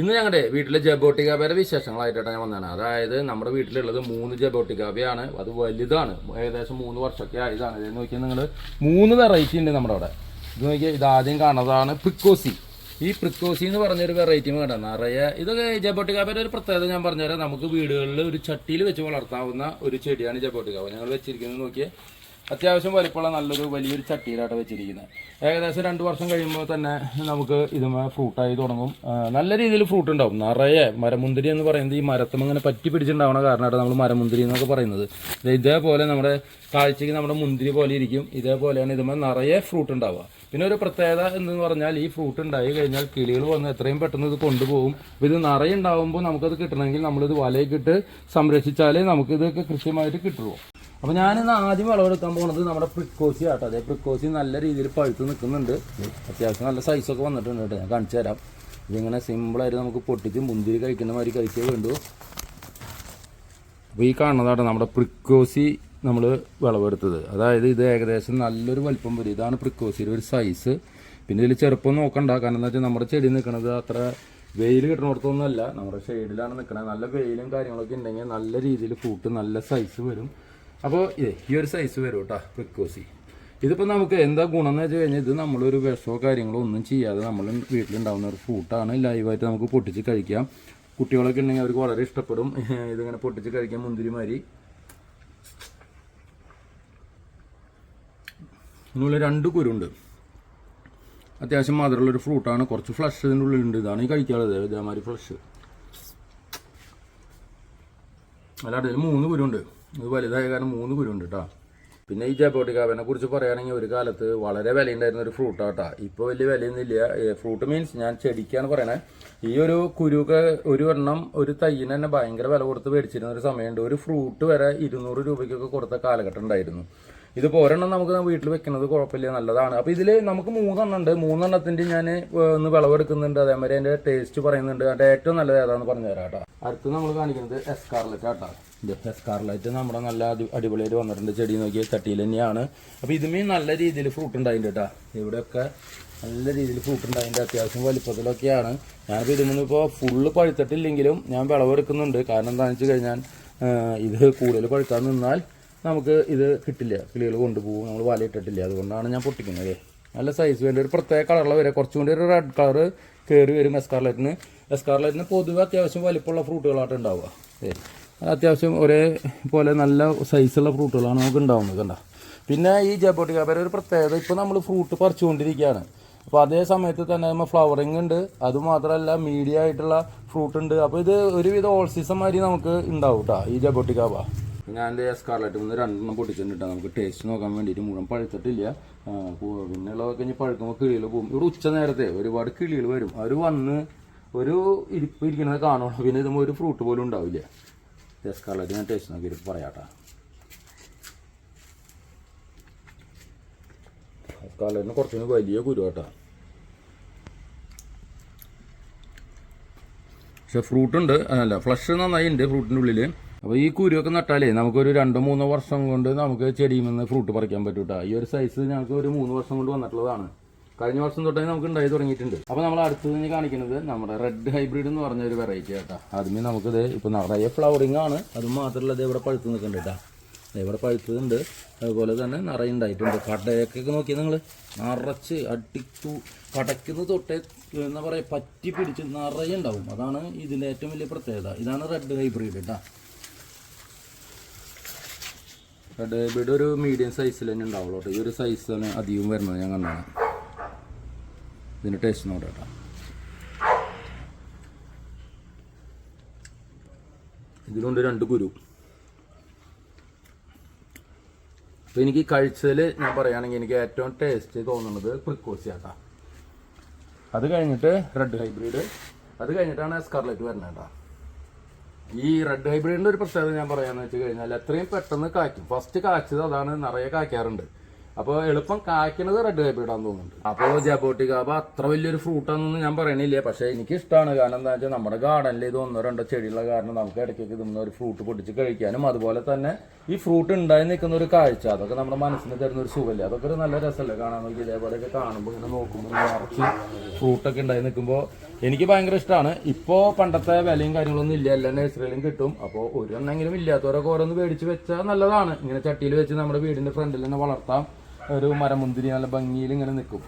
ഇന്ന് ഞങ്ങളുടെ വീട്ടിലെ ജബോട്ടിക്കാബയുടെ വിശേഷങ്ങളായിട്ടാണ് ഞാൻ വന്നതാണ് അതായത് നമ്മുടെ വീട്ടിലുള്ളത് മൂന്ന് ജബോട്ടിക്കാബയാണ് അത് വലുതാണ്. ഏകദേശം മൂന്ന് വർഷമൊക്കെ ആയതാണ്. ഇത് നോക്കിയാൽ നിങ്ങൾ മൂന്ന് വെറൈറ്റി ഉണ്ട് നമ്മുടെ അവിടെ. ഇത് നോക്കിയാൽ ഇത് ആദ്യം കാണുന്നതാണ് പ്രിക്കോസി. ഈ പ്രിക്കോസി എന്ന് പറഞ്ഞൊരു വെറൈറ്റി വേണ്ട നിറയെ ഇതൊക്കെ ജബോട്ടിക്കാബയുടെ ഒരു പ്രത്യേകത ഞാൻ പറഞ്ഞുതരാം. നമുക്ക് വീടുകളിൽ ഒരു ചട്ടിയിൽ വെച്ച് വളർത്താവുന്ന ഒരു ചെടിയാണ് ജബോട്ടിക്കാബ ഞങ്ങൾ വെച്ചിരിക്കുന്നത് നോക്കിയേ അത്യാവശ്യം വലിപ്പമുള്ള നല്ലൊരു വലിയൊരു ചട്ടിയിലാട്ട് വെച്ചിരിക്കുന്നത്. ഏകദേശം രണ്ട് വർഷം കഴിയുമ്പോൾ തന്നെ നമുക്ക് ഇതുമേ ഫ്രൂട്ടായി തുടങ്ങും. നല്ല രീതിയിൽ ഫ്രൂട്ട് ഉണ്ടാവും. നിറയെ മരമുന്തിരി എന്ന് പറയുന്നത് ഈ മരത്തും അങ്ങനെ പറ്റി പിടിച്ചിട്ടുണ്ടാവണ കാരണമായിട്ട് നമ്മൾ മരമുന്തിരി എന്നൊക്കെ പറയുന്നത്. ഇതേപോലെ നമ്മുടെ കാഴ്ചയ്ക്ക് നമ്മുടെ മുന്തിരി പോലെ ഇരിക്കും. ഇതേപോലെയാണ് ഇതുമേ നിറയെ ഫ്രൂട്ട് ഉണ്ടാവുക. പിന്നെ ഒരു പ്രത്യേകത എന്ന് പറഞ്ഞാൽ ഈ ഫ്രൂട്ട് ഉണ്ടായി കഴിഞ്ഞാൽ കിളികൾ വന്ന് എത്രയും പെട്ടെന്ന് ഇത് കൊണ്ടുപോകും. അപ്പോൾ ഇത് നിറയെ ഉണ്ടാവുമ്പോൾ നമുക്കത് കിട്ടണമെങ്കിൽ നമ്മളിത് വലയൊക്കെ ഇട്ട് സംരക്ഷിച്ചാലേ നമുക്കിതൊക്കെ കൃത്യമായിട്ട് കിട്ടുള്ളൂ. അപ്പോൾ ഞാനിന്ന് ആദ്യം വിളവെടുക്കാൻ പോകുന്നത് നമ്മുടെ പ്രിക്കോസി ആട്ടോ. അതെ പ്രിക്കോസി നല്ല രീതിയിൽ പഴുത്ത് നിൽക്കുന്നുണ്ട് അത്യാവശ്യം നല്ല സൈസൊക്കെ വന്നിട്ടുണ്ട് കേട്ടോ. ഞാൻ കാണിച്ചു തരാം. ഇതിങ്ങനെ സിമ്പിളായിട്ട് നമുക്ക് പൊട്ടിച്ച് മുന്തിരി കഴിക്കുന്ന മാതിരി കഴിച്ചേ വേണ്ടു. അപ്പോൾ ഈ കാണുന്നതാണ് നമ്മുടെ പ്രിക്കോസി നമ്മൾ വിളവെടുത്തത്. അതായത് ഇത് ഏകദേശം നല്ലൊരു വലിപ്പം വരും. ഇതാണ് പ്രിക്കോസിയുടെ ഒരു സൈസ് പിന്നെ ഇതിൽ ചെറുപ്പം നോക്കണ്ട. കാരണം എന്താ വെച്ചാൽ നമ്മുടെ ചെടി നിൽക്കുന്നത് അത്ര വെയിൽ കിട്ടുന്നിടത്തൊന്നുമല്ല നമ്മുടെ ഷെയ്ഡിലാണ് നിൽക്കുന്നത് നല്ല വെയിലും കാര്യങ്ങളൊക്കെ ഉണ്ടെങ്കിൽ നല്ല രീതിയിൽ ഫ്രൂട്ട് നല്ല സൈസ് വരും. അപ്പോൾ ഇതേ ഈ ഒരു സൈസ് വരും കേട്ടോ പ്രിക്കോസി. ഇതിപ്പോൾ നമുക്ക് എന്താ ഗുണം എന്ന് വെച്ച് കഴിഞ്ഞാൽ ഇത് നമ്മളൊരു വിഷമോ കാര്യങ്ങളോ ഒന്നും ചെയ്യാതെ നമ്മൾ വീട്ടിലുണ്ടാവുന്ന ഒരു ഫ്രൂട്ടാണ് ലൈവായിട്ട് നമുക്ക് പൊട്ടിച്ച് കഴിക്കാം. കുട്ടികളൊക്കെ ഉണ്ടെങ്കിൽ അവർക്ക് വളരെ ഇഷ്ടപ്പെടും. ഇതിങ്ങനെ പൊട്ടിച്ച് കഴിക്കാൻ മുന്തിരി ഇതിനുള്ള രണ്ട് കുരുണ്ട്. അത്യാവശ്യം മധുരമുള്ളൊരു ഫ്രൂട്ടാണ് കുറച്ച് ഫ്ലഷ് ഇതിന്റെ ഉള്ളിലുണ്ട്. ഇതാണ് ഈ കഴിക്കാനുള്ളത് ഇതേമാതിരി ഫ്ലഷ് അല്ലാണ്ട് ഇതിൽ മൂന്ന് കുരുണ്ട്. ഇത് വലുതായ കാരണം മൂന്ന് കുരുണ്ട് കേട്ടോ പിന്നെ ഈ ജബോട്ടിക്കാവനെ കുറിച്ച് പറയുകയാണെങ്കിൽ ഒരു കാലത്ത് വളരെ വിലയുണ്ടായിരുന്ന ഒരു ഫ്രൂട്ടാട്ടാ. ഇപ്പോൾ വലിയ വിലയൊന്നുമില്ല. ഫ്രൂട്ട് മീൻസ് ഞാൻ ചെടിക്കാണ് പറയണേ. ഈ ഒരു കുരുക്ക് ഒരു എണ്ണം ഒരു തയ്യിന് തന്നെ ഭയങ്കര വില കൊടുത്ത് മേടിച്ചിരുന്ന ഒരു സമയമുണ്ട്. ഒരു ഫ്രൂട്ട് വരെ ഇരുന്നൂറ് രൂപയ്ക്കൊക്കെ കൊടുത്ത കാലഘട്ടം ഉണ്ടായിരുന്നു. ഇതിപ്പോൾ ഒരെണ്ണം നമുക്ക് വീട്ടിൽ വെക്കുന്നത് കുഴപ്പമില്ല നല്ലതാണ്. അപ്പോൾ ഇതിൽ നമുക്ക് മൂന്നെണ്ണം ഉണ്ട് മൂന്നെണ്ണത്തിന്റെ ഞാൻ ഒന്ന് വിളവെടുക്കുന്നുണ്ട്. അതേമാതിരി അതിന്റെ ടേസ്റ്റ് പറയുന്നുണ്ട്. അതിന്റെ ഏറ്റവും നല്ലത് ഏതാണെന്ന് പറഞ്ഞു തരാം കേട്ടോ. അടുത്ത് നമ്മൾ കാണിക്കുന്നത് എസ്കാർലറ്റ് ആട്ടോ. എസ്കാർലറ്റ് നമ്മുടെ നല്ല അടി അടിപൊളിയായിട്ട് വന്നിട്ടുണ്ട്. ചെടി നോക്കിയ ചട്ടിയിൽ തന്നെയാണ്. അപ്പോൾ ഇതുമേ നല്ല രീതിയിൽ ഫ്രൂട്ട് ഉണ്ടായിട്ടുണ്ട് കേട്ടോ. ഇവിടെയൊക്കെ നല്ല രീതിയിൽ ഫ്രൂട്ട് ഉണ്ടായതിന്റെ അത്യാവശ്യം വലിപ്പത്തിലൊക്കെയാണ്. ഞാനിപ്പോൾ ഇതിൽ ഇപ്പോൾ ഫുള്ള് പഴുത്തിട്ടില്ലെങ്കിലും ഞാൻ വിളവെടുക്കുന്നുണ്ട്. കാരണം എന്താണെന്ന് വെച്ച് കഴിഞ്ഞാൽ ഇത് കൂടുതൽ പഴുക്കാൻ നിന്നാൽ നമുക്ക് ഇത് കിട്ടില്ല. കിളികൾ കൊണ്ടുപോകും. നമ്മൾ വലയിട്ടിട്ടില്ല അതുകൊണ്ടാണ് ഞാൻ പൊട്ടിക്കുന്നത്. നല്ല സൈസ് വേണ്ട. ഒരു പ്രത്യേക കളറുള്ള വരെ കുറച്ചും ഒരു റെഡ് കളർ കയറി വരും എസ്കാർലറ്റിന് എസ്കാർലറ്റിന് പൊതുവെ അത്യാവശ്യം വലിപ്പമുള്ള ഫ്രൂട്ടുകളായിട്ട് ഉണ്ടാവുക. അത്യാവശ്യം ഒരേ പോലെ നല്ല സൈസുള്ള ഫ്രൂട്ടുകളാണ് നമുക്ക് ഉണ്ടാവുന്നത് കണ്ട? പിന്നെ ഈ ജബോട്ടിക്കാപ്പര ഒരു പ്രത്യേകത ഇപ്പോൾ നമ്മൾ ഫ്രൂട്ട് പറിച്ചുകൊണ്ടിരിക്കുകയാണ്. അപ്പോൾ അതേ സമയത്ത് തന്നെ നമ്മൾ ഫ്ലവറിങ് ഉണ്ട്. അതുമാത്രമല്ല മീഡിയ ആയിട്ടുള്ള ഫ്രൂട്ട് ഉണ്ട്. അപ്പോൾ ഇത് ഒരുവിധം ഓൾ സീസൺ മാതിരി നമുക്ക് ഉണ്ടാവും കേട്ടോ ഈ ജബോട്ടിക്കാബ ഞാൻ എന്റെ സ്കാർലറ്റ് നിന്ന് രണ്ടെണ്ണം പൊട്ടിച്ചിട്ടുണ്ട് നമുക്ക് ടേസ്റ്റ് നോക്കാൻ വേണ്ടിയിട്ട് മുഴുവൻ പഴുത്തിട്ടില്ല. ആ, പിന്നെ ഉള്ളതൊക്കെ ഇനി പഴുക്കുമ്പോൾ കിളികൾ പോകും. ഇവിടെ ഉച്ച നേരത്തെ ഒരുപാട് കിളികൾ വരും. അവർ വന്ന് ഒരു ഇരിപ്പ് ഇരിക്കുന്നത് കാണുള്ളൂ. പിന്നെ ഇതുമ്പോൾ ഒരു ഫ്രൂട്ട് പോലും ഉണ്ടാവില്ല. സ്കാർലറ്റ് ഞാൻ ടേസ്റ്റ് നോക്കിയിട്ട് പറയാട്ടാ. സ്കാർലറ്റിന് കുറച്ചുകൂടി വലിയ കുരു കേട്ടോ പക്ഷെ ഫ്രൂട്ടുണ്ട് അല്ല ഫ്ലഷ് നന്നായി ഉണ്ട് ഫ്രൂട്ടിന്റെ ഉള്ളിൽ അപ്പോൾ ഈ കുരുവൊക്കെ നട്ടാലേ നമുക്കൊരു രണ്ടോ മൂന്നോ വർഷം കൊണ്ട് നമുക്ക് ചെടിയിൽ നിന്ന് ഫ്രൂട്ട് പറിക്കാൻ പറ്റും ഈ ഒരു സൈസ് ഞങ്ങൾക്ക് ഒരു മൂന്ന് വർഷം കൊണ്ട് വന്നിട്ടുള്ളതാണ്. കഴിഞ്ഞ വർഷം തൊട്ടേ നമുക്ക് ഉണ്ടായി തുടങ്ങിയിട്ടുണ്ട്. അപ്പോൾ നമ്മൾ അടുത്ത് തന്നെ കാണിക്കുന്നത് നമ്മുടെ റെഡ് ഹൈബ്രിഡ് എന്ന് പറഞ്ഞ ഒരു വെറൈറ്റി കേട്ടോ ആദ്യമേ നമുക്കിത് ഇപ്പോൾ നിറയെ ഫ്ലവറിങ് ആണ്. അത് മാത്രമല്ല ഇത് ഇവിടെ പഴുത്ത് നിൽക്കുന്നുണ്ട് കേട്ടോ ഇവിടെ പഴുത്തുണ്ട് അതുപോലെ തന്നെ നിറയെ ഉണ്ടായിട്ടുണ്ട്. കടയൊക്കെ നോക്കി നിങ്ങൾ നിറച്ച് അടിക്കു കടയ്ക്കുന്ന തൊട്ടേ എന്താ പറയുക പറ്റി പിടിച്ച് നിറയെ ഉണ്ടാവും. അതാണ് ഇതിന്റെ ഏറ്റവും വലിയ പ്രത്യേകത. ഇതാണ് റെഡ് ഹൈബ്രിഡ് കേട്ടോ ഹൈബ്രിഡ് ഒരു മീഡിയം സൈസിൽ തന്നെ ഉണ്ടാവുള്ളൂ കേട്ടോ. ഈ ഒരു സൈസ് തന്നെ അധികം വരുന്നത് ഞാൻ കണ്ടാണ് ഇതിന്റെ ടേസ്റ്റ് നോക്കാം കേട്ടോ. ഇതിലുണ്ട് രണ്ട് കുരു. അപ്പോൾ എനിക്ക് കഴിച്ചതിൽ ഞാൻ പറയുകയാണെങ്കിൽ എനിക്ക് ഏറ്റവും ടേസ്റ്റ് തോന്നുന്നത് പ്രിക്കോസിയാട്ടാ അത് കഴിഞ്ഞിട്ട് റെഡ് ഹൈബ്രിഡ് അത് കഴിഞ്ഞിട്ടാണ് സ്കാർലറ്റ് വരുന്നത് കേട്ടോ. ഈ റെഡ് ഹൈബ്രിഡിന്റെ ഒരു പ്രത്യേകത ഞാൻ പറയാന്ന് വെച്ച് കഴിഞ്ഞാൽ എത്രയും പെട്ടെന്ന് കായ്ക്കും. ഫസ്റ്റ് കായ്ച്ചത് അതാണ് നിറയെ കായ്ക്കാറുണ്ട്. അപ്പോൾ എളുപ്പം കായ്ക്കണത് റെഡ് ഹൈബ്രിഡാന്ന് തോന്നുന്നുണ്ട്. അപ്പോൾ ജബോട്ടിക്കാബ അത്ര വലിയൊരു ഫ്രൂട്ട് ആണെന്ന് ഞാൻ പറയണില്ല. പക്ഷേ എനിക്ക് ഇഷ്ടമാണ് കാരണം എന്താ വെച്ചാൽ നമ്മുടെ ഗാർഡനിൽ ഇത് ഒന്നോ രണ്ടോ ചെടിയുള്ള കാരണം നമുക്ക് ഇടയ്ക്കൊക്കെ ഇതൊന്നും ഒരു ഫ്രൂട്ട് പൊട്ടിച്ച് കഴിക്കാനും അതുപോലെ തന്നെ ഈ ഫ്രൂട്ട് ഉണ്ടായി നിൽക്കുന്ന ഒരു കാഴ്ച. അതൊക്കെ നമ്മുടെ മനസ്സിന് തരുന്ന ഒരു സുഖമല്ലേ അതൊക്കെ ഒരു നല്ല രസമല്ലേ കാണാൻ നോക്കി ഇതേപോലെയൊക്കെ കാണുമ്പോൾ ഇങ്ങനെ നോക്കുമ്പോൾ ഫ്രൂട്ടൊക്കെ ഉണ്ടായി നിൽക്കുമ്പോൾ എനിക്ക് ഭയങ്കര ഇഷ്ടമാണ് ഇപ്പോൾ പണ്ടത്തെ വിലയും കാര്യങ്ങളൊന്നും ഇല്ല. എല്ലാ നഴ്സറിയിലും കിട്ടും. അപ്പോൾ ഒരു ഒരെണ്ണെങ്കിലും ഇല്ലാത്തവരൊക്കെ ഓരോന്ന് മേടിച്ച് വെച്ചാൽ നല്ലതാണ്. ഇങ്ങനെ ചട്ടിയിൽ വെച്ച് നമ്മുടെ വീടിന്റെ ഫ്രണ്ടിൽ തന്നെ വളർത്താം. ഒരു മരമുന്തിരി നല്ല ഭംഗിയിൽ ഇങ്ങനെ നിൽക്കും.